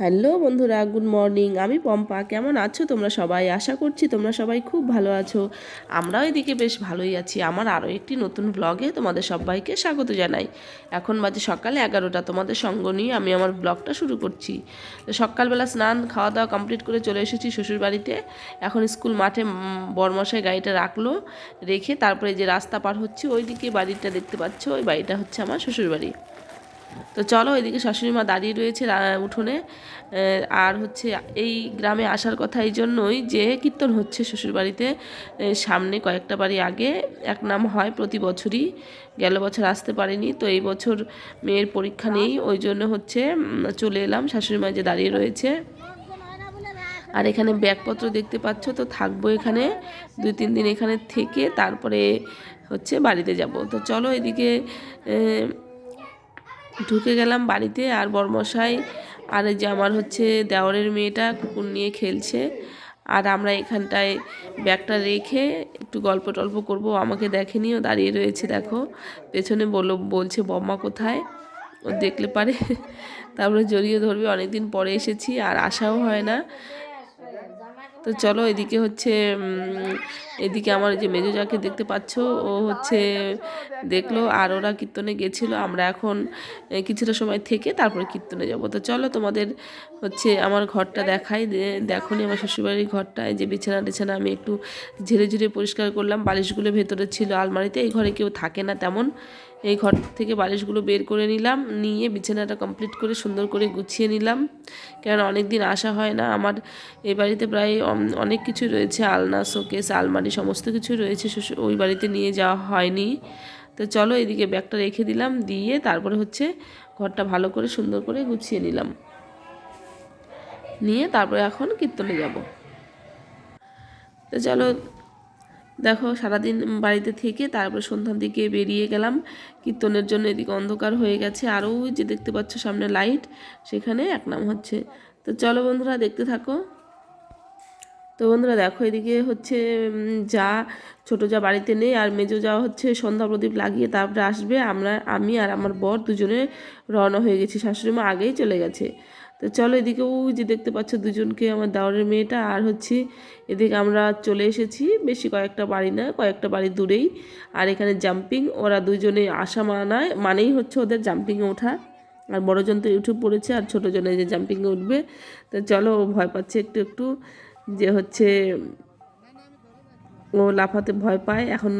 Hello বন্ধুরা, good morning. আমি পম্পা, কেমন আছো তোমরা সবাই? আশা করছি তোমরা সবাই খুব ভালো আছো। আমরাও এদিকে বেশ ভালোই আছি। আমার আরও একটি নতুন ব্লগে তোমাদের সবাইকে স্বাগত জানাই। এখন বাজে সকালে এগারোটা। তোমাদের সঙ্গ নিয়ে আমি আমার ব্লগটা শুরু করছি। সকালবেলা স্নান খাওয়া দাওয়া কমপ্লিট করে চলে এসেছি শ্বশুর বাড়িতে এখন স্কুল মাঠে বরমশাই গাড়িটা রাখল, রেখে তারপরে যে রাস্তা পার হচ্ছে, ওইদিকে বাড়িটা দেখতে পাচ্ছ, ওই বাড়িটা হচ্ছে আমার শ্বশুর বাড়ি তো চলো এদিকে শাশুড়ি মা দাঁড়িয়ে রয়েছে উঠোনে। আর হচ্ছে এই গ্রামে আসার কথা এই জন্যই যে কীর্তন হচ্ছে শ্বশুরবাড়িতে। সামনে কয়েকটা বাড়ি আগে, এক নাম হয় প্রতি বছরই। গেল বছর আসতে পারিনি, তো এই বছর মেয়ের পরীক্ষা নেই, ওই জন্য হচ্ছে চলে এলাম, শাশুড়ি মা যে দাঁড়িয়ে রয়েছে। আর এখানে ব্যাগপত্র দেখতে পাচ্ছ, তো থাকব এখানে, দুই তিন দিন এখানে থেকে তারপরে হচ্ছে বাড়িতে যাব। তো চলো এদিকে ঢুকে গেলাম বাড়িতে আর বরমশাই আর যে আমার হচ্ছে দেওরের মেয়েটা কুকুর নিয়ে খেলছে। আর আমরা এখানটায় ব্যাগটা রেখে একটু গল্প টল্প করব। আমাকে দেখেনিও দাঁড়িয়ে রয়েছে দেখো। পেছনে বলল বলছে, বম্মা কোথায়? ও দেখলে পারে। তারপরে জড়িয়ে ধরবে, অনেকদিন পরে এসেছি আর আসাও হয় না। তো চলো এদিকে হচ্ছে এদিকে আমার যে মেজো যাকে দেখতে পাচ্ছ, ও হচ্ছে দেখল আর ওরা কীর্তনে গেছিল। আমরা এখন কিছুটা সময় থেকে তারপরে কীর্তনে যাব। তো চলো তোমাদের হচ্ছে আমার ঘরটা দেখাই। দেখো আমার শ্বশুরবাড়ির ঘরটায় যে বিছানা টিছানা আমি একটু ঝেড়ে ঝেড়ে পরিষ্কার করলাম। বালিশগুলো ভেতরে ছিল, আলমারিতে। এই ঘরে কেউ থাকে না তেমন। এই ঘর থেকে বালিশগুলো বের করে নিলাম, নিয়ে বিছানাটা কমপ্লিট করে সুন্দর করে গুছিয়ে নিলাম। কেন অনেক দিন আসা হয় না, আমার এই বাড়িতে প্রায় অনেক কিছু রয়েছে, আলনা, শোকেস, আলমারি সমস্ত কিছু রয়েছে ওই বাড়িতে নিয়ে যাওয়া হয়নি। তো চলো এদিকে ব্যাগটা রেখে দিলাম, দিয়ে তারপরে হচ্ছে ঘরটা ভালো করে সুন্দর করে গুছিয়ে নিলাম। নিয়ে তারপরে এখন কীর্তনে যাব। তো চলো দেখো, সারাদিন বাড়িতে থেকে তারপর সন্ধ্যার দিকে বেরিয়ে গেলাম। কীর্তনের জন্য এদিকে অন্ধকার হয়ে গেছে। আরও যে দেখতে পাচ্ছ সামনে লাইট, সেখানে এক নাম হচ্ছে। তো চলো বন্ধুরা, দেখতে থাকো। তো বন্ধুরা, দেখো, এদিকে হচ্ছে যা, ছোট যা বাড়িতে নেই আর মেজো যা হচ্ছে সন্ধ্যা প্রদীপ লাগিয়ে তারপরে আসবে। আমরা, আমি আর আমার বর দুজনে রওনা হয়ে গেছি। শাশুড়ি মা আগেই চলে গেছে। তো চলো এদিকে, ওই যে দেখতে পাচ্ছ দুজনকে, আমার দাওয়ারের মেয়েটা আর হচ্ছে এদিকে আমরা চলে এসেছি। বেশি কয়েকটা বাড়ি না, কয়েকটা বাড়ি দূরেই। আর এখানে জাম্পিং ওরা দুজনে আসা মানায়, মানেই হচ্ছে ওদের জাম্পিংয়ে ওঠা। আর বড়জন তো ইউটিউব পড়েছে, আর ছোটো জনে যে জাম্পিংয়ে উঠবে। তো চলো, ও ভয় পাচ্ছে একটু একটু যে হচ্ছে ও লাফাতে ভয় পায়। এখন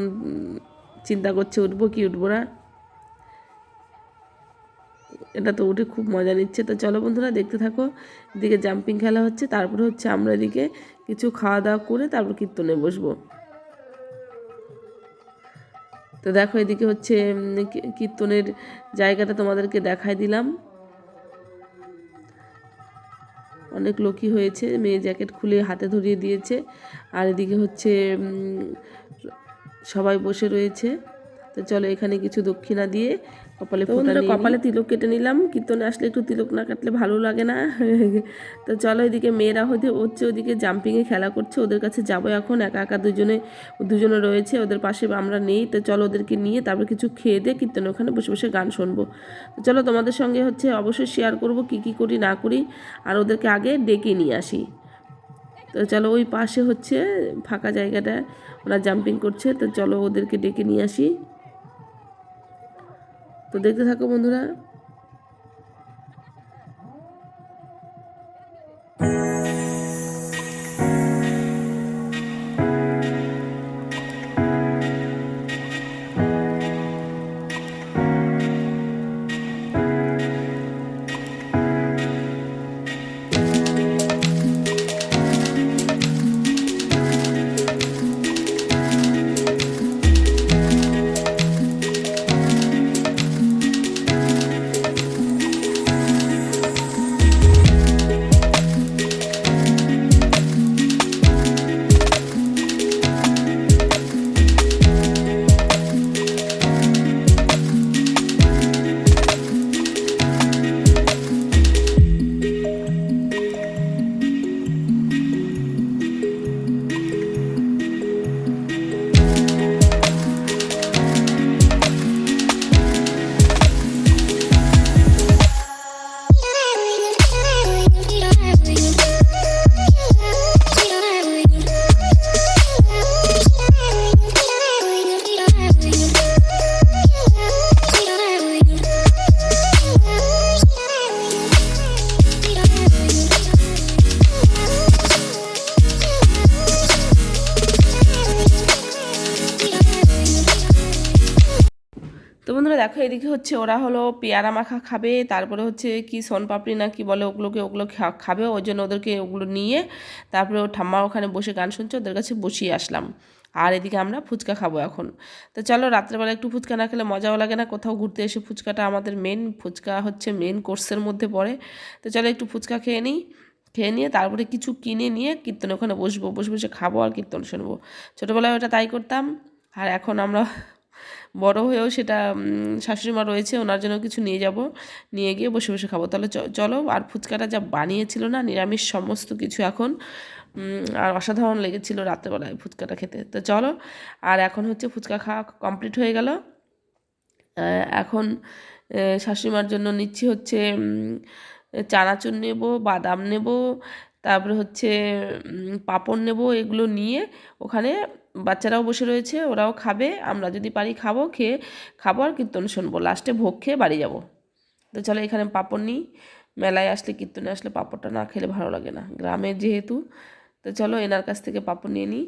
চিন্তা করছে, উঠবো কি উঠবো না। এটা তো উঠে খুব মজা নিচ্ছে। তো চলো বন্ধুরা, দেখতে থাকো। এদিকে জাম্পিং খেলা হচ্ছে, তারপরে হচ্ছে আমরা এদিকে কিছু খাওয়া দাওয়া করে তারপর কীর্তনে বসবো। তো দেখো এদিকে হচ্ছে কীর্তনের জায়গাটা তোমাদেরকে দেখাই দিলাম। অনেক লোকই হয়েছে, মেয়ে জ্যাকেট খুলে হাতে ধরিয়ে দিয়েছে। আর এদিকে হচ্ছে সবাই বসে রয়েছে। তো চলো এখানে কিছু দক্ষিণা দিয়ে কপালে ফোটা কপালে তিলক কেটে নিলাম। কীর্তনে আসলে একটু তিলক না কাটলে ভালো লাগে না। তো চলো এদিকে মেয়েরা হতে হচ্ছে ওদিকে জাম্পিংয়ে খেলা করছে। ওদের কাছে যাব এখন। একা একা দুজনে দুজনে রয়েছে। ওদের পাশে আমরা নেই। তো চলো ওদেরকে নিয়ে তারপর কিছু খেয়ে দিয়ে কীর্তনে ওখানে বসে বসে গান শুনব। তো চলো তোমাদের সঙ্গে হচ্ছে অবশ্যই শেয়ার করব কি কি করি না করি। আর ওদেরকে আগে ডেকে নিয়ে আসি। তো চলো ওই পাশে হচ্ছে ফাঁকা জায়গাটা। ওরা জাম্পিং করছে। তো চলো ওদেরকে ডেকে নিয়ে আসি। তো দেখতে থাকো বন্ধুরা। এদিকে হচ্ছে ওরা হলো পেয়ারা মাখা খাবে, তারপরে হচ্ছে কি সোনপাপড়ি না কি বলে ওগুলোকে, ওগুলো খাবে, ওই জন্য ওদেরকে ওগুলো নিয়ে তারপরে ঠাম্মা ওখানে বসে গান শুনছে, ওদের কাছে বসিয়ে আসলাম। আর এদিকে আমরা ফুচকা খাব এখন। তো চলো, রাত্রেবেলা একটু ফুচকা না খেলে মজাও লাগে না, কোথাও ঘুরতে এসে ফুচকাটা আমাদের মেন ফুচকা হচ্ছে মেন কোর্সের মধ্যে পড়ে। তো চলো, একটু ফুচকা খেয়ে নিই। খেয়ে নিয়ে তারপরে কিছু কিনে নিয়ে কীর্তন ওখানে বসবো, বসে বসে খাব আর কীর্তন শুনব। ছোটোবেলায় ওটা তাই করতাম। আর এখন আমরা বড় হয়েও সেটা উম, শাশুড়ি মা রয়েছে ওনার জন্য কিছু নিয়ে যাব নিয়ে গিয়ে বসে বসে খাব। তাহলে চলো আর ফুচকাটা যা বানিয়েছিল না নিরামিষ সমস্ত কিছু এখন আর অসাধারণ লেগেছিল রাত্রেবেলায় ফুচকাটা খেতে। তো চলো আর এখন হচ্ছে ফুচকা খাওয়া কমপ্লিট হয়ে গেল। এখন শাশুড়িমার জন্য নিচ্ছি হচ্ছে চানাচুর নেব বাদাম নেব তারপরে হচ্ছে পাপড় নেব এগুলো নিয়ে। ওখানে বাচ্চারাও বসে রয়েছে, ওরাও খাবে। আমরা যদি পারি খাব, খেয়ে খাব আর কীর্তন শুনব। লাস্টে ভোগ খেয়ে বাড়ি যাব। তো চলো এখানে পাঁপড় নিই। মেলায় আসলে কীর্তনে আসলে পাপড়টা না খেলে ভালো লাগে না। গ্রামের যেহেতু, তো চলো এনার কাছ থেকে পাপড় নিয়ে নিই।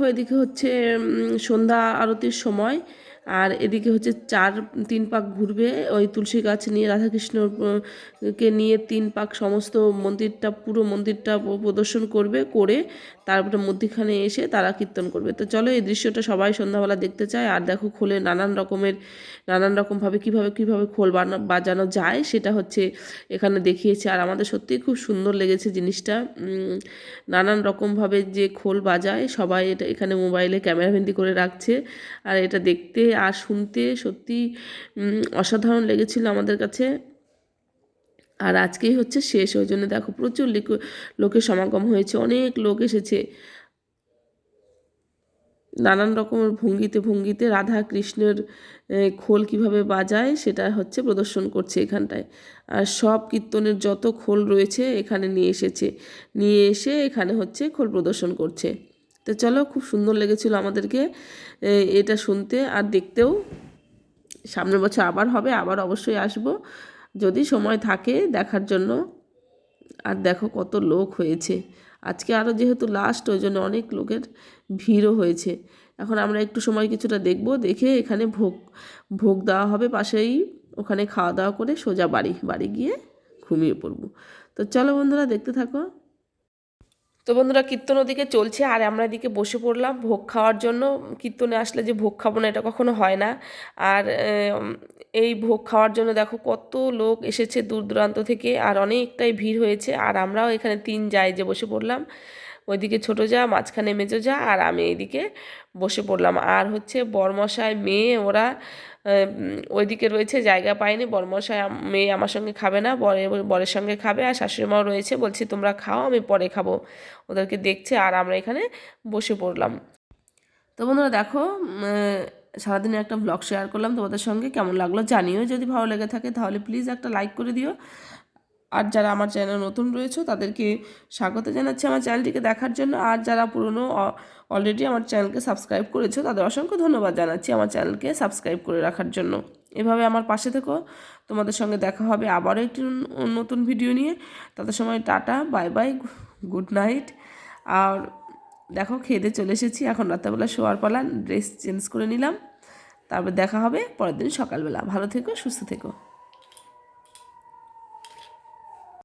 দেখো এদিকে হচ্ছে সন্ধ্যা আরতির সময় আর এদিকে হচ্ছে চার, তিন পাক ঘুরবে ওই তুলসী গাছ নিয়ে, রাধাকৃষ্ণর কে নিয়ে তিন পাক সমস্ত মন্দিরটা, পুরো মন্দিরটা প্রদর্শন করবে, করে তারপরে মধ্যিখানে এসে তারা কীর্তন করবে। তো চলো এই দৃশ্যটা সবাই সন্ধ্যাবেলা দেখতে চায় আর দেখো খোলে নানান রকমের, নানান রকমভাবে কীভাবে কীভাবে খোল বাজানো যায় সেটা হচ্ছে এখানে দেখিয়েছে। আর আমাদের সত্যিই খুব সুন্দর লেগেছে জিনিসটা। নানান রকমভাবে যে খোল বাজায় সবাই এটা এখানে মোবাইলে ক্যামেরাবন্দি করে রাখছে। আর এটা দেখতে আর শুনতে সত্যি অসাধারণ লেগেছিল আমাদের কাছে। আর আজকেই হচ্ছে শেষ, ওই জন্য দেখো প্রচুর লিক- লোকের সমাগম হয়েছে, অনেক লোক এসেছে। নানান রকমের ভঙ্গিতে ভঙ্গিতে রাধা কৃষ্ণের খোল কীভাবে বাজায় সেটা হচ্ছে প্রদর্শন করছে এখানটায়। আর সব কীর্তনের যত খোল রয়েছে এখানে নিয়ে এসেছে, নিয়ে এসে এখানে হচ্ছে খোল প্রদর্শন করছে। তো চলো, খুব সুন্দর লেগেছিল আমাদেরকে এটা শুনতে। আর দেখতেও সামনের বছর আবার হবে, আবার অবশ্যই আসব। যদি সময় থাকে দেখার জন্য। আর দেখো কত লোক হয়েছে। আজকে আরও যেহেতু লাস্ট ওই জন্য অনেক লোকের ভিড়ও হয়েছে। এখন আমরা একটু সময় কিছুটা দেখব, দেখে এখানে ভোগ ভোগ দেওয়া হবে পাশেই। ওখানে খাওয়া দাওয়া করে সোজা বাড়ি বাড়ি গিয়ে ঘুমিয়ে পড়ব। তো চলো বন্ধুরা, দেখতে থাকো। তো বন্ধুরা কীর্তন ওদিকে চলছে, আর আমরা এদিকে বসে পড়লাম ভোগ খাওয়ার জন্য। কীর্তনে আসলে যে ভোগ খাব না এটা কখনো হয় না। আর এই ভোগ খাওয়ার জন্য দেখো কত লোক এসেছে দূর দূরান্ত থেকে, আর অনেকটাই ভিড় হয়েছে। আর আমরাও এখানে তিন যাই যে বসে পড়লাম। ওইদিকে ছোটো যা, মাঝখানে মেজো যা, আর আমি এইদিকে বসে পড়লাম। আর হচ্ছে বরমশাই মেয়ে, ওরা ওইদিকে রয়েছে, জায়গা পায়নি। বরমশাই মেয়ে আমার সঙ্গে খাবে না, বরে, বরের সঙ্গে খাবে, আর শাশুড়িমাও রয়েছে। বলছি, তোমরা খাও, আমি পরে খাব। ওদেরকে দেখছে, আর আমরা এখানে বসে পড়লাম। তো বন্ধুরা দেখো সারাদিনে একটা ব্লগ শেয়ার করলাম তোমাদের সঙ্গে। কেমন লাগল জানিও। যদি ভালো লেগে থাকে তাহলে প্লিজ একটা লাইক করে দিও। আর যারা আমার চ্যানেল নতুন রয়েছে, তাদেরকে স্বাগত জানাচ্ছি আমার চ্যানেলটিকে দেখার জন্য। আর যারা পুরনো অলরেডি আমার চ্যানেলকে সাবস্ক্রাইব করেছ, তাদের অসংখ্য ধন্যবাদ জানাচ্ছি আমার চ্যানেলকে সাবস্ক্রাইব করে রাখার জন্য। এভাবে আমার পাশে থেকো। তোমাদের সঙ্গে দেখা হবে আবারও একটি নতুন ভিডিও নিয়ে। তাদের সময় ta-ta bye bye good night আর দেখো খেয়ে দিয়ে চলে এসেছি। এখন রাত্রেবেলা শোয়ার পালা ড্রেস চেঞ্জ করে নিলাম। তারপর দেখা হবে পরের দিন সকালবেলা। ভালো থেকো, সুস্থ থেকো।